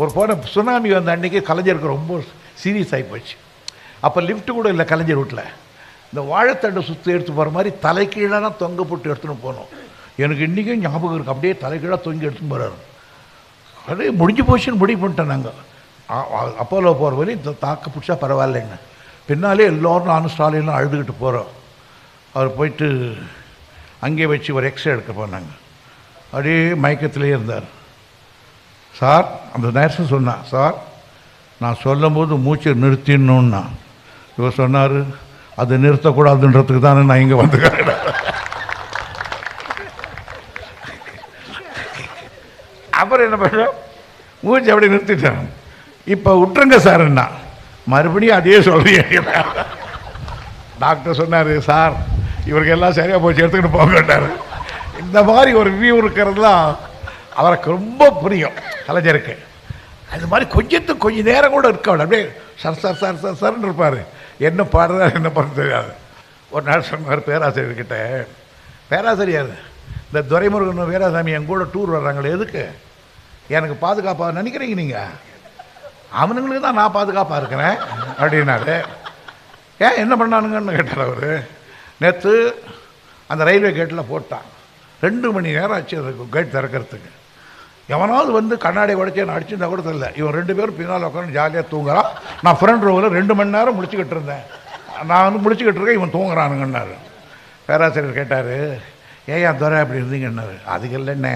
ஒரு போன சுனாமி வந்த அன்றைக்கி கலைஞருக்கு ரொம்ப சீரியஸ் ஆகி போச்சு. அப்போ லிஃப்ட் கூட இல்லை கலைஞர் வீட்டில் இந்த வாழைத்தண்டை சுற்றி எடுத்து போகிற மாதிரி தலைக்கீழான தொங்க போட்டு எடுத்துன்னு போனோம். எனக்கு இன்றைக்கும் ஞாபகம் இருக்குது அப்படியே தலைக்கீழாக தொங்கி எடுத்துன்னு போகிறாரு அப்படியே முடிஞ்சு போச்சுன்னு முடிவு பண்ணிட்டேன் நாங்கள் அப்போலோ போகிற வரையும் இந்த தாக்க பிடிச்சா பரவாயில்லைங்க. பின்னாலே எல்லோரும் நானும் ஸ்டாலின்லாம் அழுதுகிட்டு போகிறோம் அவர் போயிட்டு அங்கே வச்சு ஒரு எக்ஸ்ரே எடுக்க போனாங்க. அப்படியே மயக்கத்திலே இருந்தார். சார் அந்த நர்ஸு சொன்னான் சார் நான் சொல்லும்போது மூச்சை நிறுத்திடணுன்னா இவர் சொன்னார் அது நிறுத்தக்கூடாதுன்றதுக்கு தானே நான் இங்கே வந்துக்கிறேன். அப்புறம் என்ன பண்ண? மூச்சு அப்படி நிறுத்திட்டேன். இப்போ விட்டுருங்க சார் என்ன. மறுபடியும் அதே சொல்றீங்க. டாக்டர் சொன்னார் சார் இவருக்கு எல்லாம் சரியாக போச்சு எடுத்துக்கிட்டு போக வேண்டாரு இந்த மாதிரி ஒரு வியூ இருக்கிறதுலாம் அவருக்கு ரொம்ப புரியும். கலைஞருக்கு. அது மாதிரி கொஞ்சத்துக்கு கொஞ்சம் நேரம் கூட இருக்க அப்படியே சர் சார் சார் சார் சர்ன்னு இருப்பார். என்ன பாடுறாரு என்ன பண்ண தெரியாது. ஒரு நாள் சொன்னார் பேராசிரியர்கிட்ட பேராசிரியர் இந்த துரைமுருகன் வீராசாமி என் கூட டூர் வர்றாங்களே எதுக்கு? எனக்கு பாதுகாப்பாக நினைக்கிறீங்க நீங்கள் அவனுங்களுக்கு தான் நான் பாதுகாப்பாக இருக்கிறேன் அப்படின்னாரு. ஏன் என்ன பண்ணானுங்கன்னு கேட்டார் அவர். நேற்று அந்த ரயில்வே கேட்டில் போட்டான். ரெண்டு மணி நேரம் ஆச்சு அதுக்கு கேட் திறக்கிறதுக்கு. எவனாவது வந்து கண்ணாடி உடச்சி நான் அடிச்சிருந்தா கூட தெரியல. இவன் ரெண்டு பேரும் பின்னால் உட்காந்து ஜாலியாக தூங்குறான் நான் ஃப்ரெண்ட் ரோவில் ரெண்டு மணி நேரம் முடிச்சுக்கிட்டு இருந்தேன். நான் வந்து முடிச்சுக்கிட்டு இருக்கேன் இவன் தூங்குறானுங்கன்னாரு. பேராசிரியர் கேட்டார் ஏன் ஏன் துறை அப்படி இருந்தீங்கன்னாரு. அதுக்கு இல்லைன்னே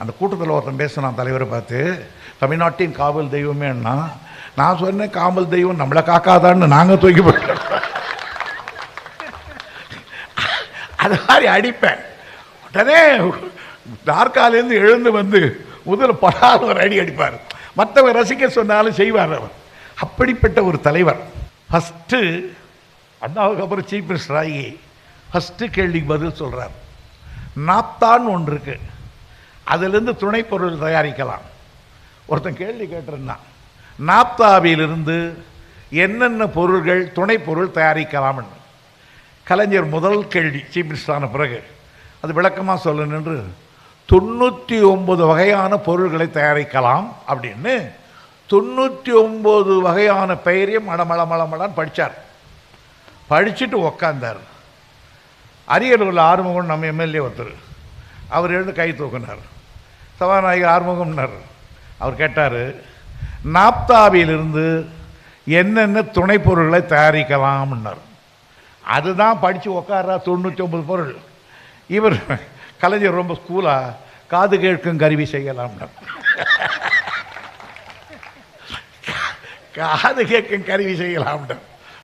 அந்த கூட்டத்தில் ஒருத்தன் பேசினான் தலைவரை பார்த்து. தமிழ்நாட்டின் காவல் தெய்வமே நான் சொன்னேன் காவல் தெய்வம் நம்மளை காக்காதான்னு நாங்கள் தூக்கி போயிட்டோம் அது மாதிரி அடிப்பேன். உடனே நாற்காலேருந்து எழுந்து வந்து முதல்ல படாத ஒரு அடி அடிப்பார். மற்றவர் ரசிக்க சொன்னாலும் செய்வார் அவர். அப்படிப்பட்ட ஒரு தலைவர். ஃபஸ்ட்டு அண்ணாவுக்கு அப்புறம் சீஃப் மினிஸ்டர் ஆகி ஃபஸ்ட்டு கேள்விக்கு பதில் சொல்கிறார் நாப்தான் ஒன்று இருக்கு. அதிலிருந்து துணைப்பொருள் தயாரிக்கலாம். ஒருத்தன் கேள்வி கேட்டிருந்தான். நாப்தாவிலிருந்து என்னென்ன பொருள்கள் துணைப்பொருள் தயாரிக்கலாம்னு. கலைஞர் முதல் கேள்வி சீஃப் மினிஸ்டரான ஆன பிறகு. அது விளக்கமாக சொல்லணுன்று தொண்ணூற்றி ஒம்பது வகையான பொருள்களை தயாரிக்கலாம் அப்படின்னு தொண்ணூற்றி ஒம்பது வகையான பெயரையும் மடமள மளமளான்னு படித்தார் படிச்சுட்டு உக்காந்தார். அரியலூரில் ஆறுமுகம் நம்ம எம்எல்ஏ ஒருத்தர். அவர் எழுந்து கை தூக்கினார். சபாநாயகர் ஆறுமுகம்னார். அவர் கேட்டார் நாப்தாவிலிருந்து என்னென்ன துணை பொருள்களை தயாரிக்கலாம்னார் அதுதான் படித்து உக்காரா தொண்ணூற்றி ஒம்பது பொருள். இவர் கலைஞர் ரொம்ப ஸ்கூலாக காது கேட்கும் கருவி செய்யலாம். காது கேட்கும் கருவி செய்யலாம்னார்